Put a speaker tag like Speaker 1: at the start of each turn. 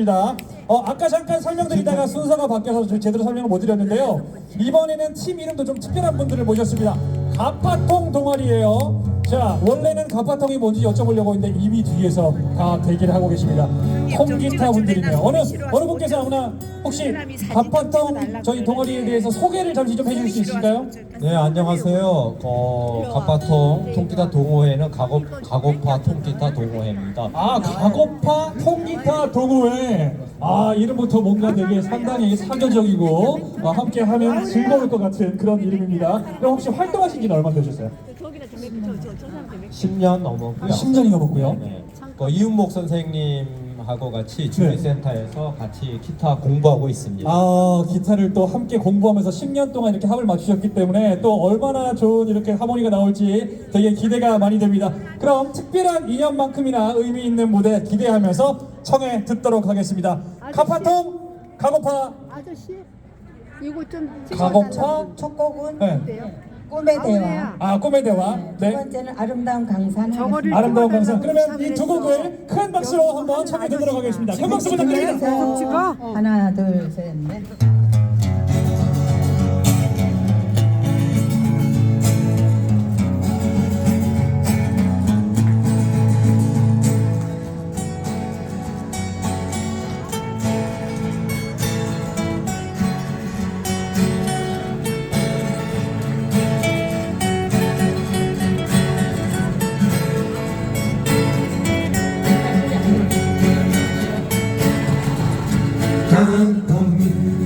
Speaker 1: 하겠습니다. 어, 아까 잠깐 설명드리다가 순서가 바뀌어서 저 제대로 설명을 못 드렸는데요. 이번에는 팀 이름도 좀 특별한 분들을 모셨습니다. 가파통 동아리예요. 자, 원래는 가파통이 뭔지 여쭤보려고 했는데 이미 뒤에서 다 대기를 하고 계십니다. 홈기타 분들이네요. 어느 어느 분께서 아무나 혹시 가파통 저희 동아리에 대해서 소개를 잠시 좀 해줄 수 있을까요?
Speaker 2: 네 안녕하세요. 어, 가파통 통기타 동호회는 가고 가고파 통기타 동호회입니다.
Speaker 1: 아 가고파 통기타 동호회 아 이름부터 뭔가 되게 상당히 사교적이고 어, 함께 하면 즐거울 것 같은 그런 이름입니다. 그럼 혹시 활동하신 지는 얼마 되셨어요?
Speaker 3: 저기는 좀 저, 저, 저 사람 좀
Speaker 2: 10년 넘었고요.
Speaker 1: 한 10년이 넘었고요.
Speaker 2: 네. 그 이윤목 선생님 하고 같이 주리센터에서 같이 기타 공부하고 있습니다.
Speaker 1: 아 기타를 또 함께 공부하면서 10년 동안 이렇게 합을 맞추셨기 때문에 또 얼마나 좋은 이렇게 하모니가 나올지 되게 기대가 많이 됩니다. 그럼 특별한 인연만큼이나 의미 있는 무대 기대하면서 청해 듣도록 하겠습니다. 가파통 가고파
Speaker 3: 아저씨 이거 좀
Speaker 1: 가고파
Speaker 4: 첫 곡은
Speaker 1: 네.
Speaker 4: 꿈의 대화.
Speaker 1: 아 꿈의 대화
Speaker 4: 두
Speaker 1: 네.
Speaker 4: 번째는 아름다운 강산.
Speaker 3: 저거를
Speaker 1: 아름다운 감상. 그러면 이 두. 곡을 큰 박수로 한번 청해 듣도록 하겠습니다. 큰 박수 부탁드립니다.
Speaker 3: 좀 찍어?
Speaker 4: 하나, 둘, 셋, 넷.
Speaker 2: 나는 봄내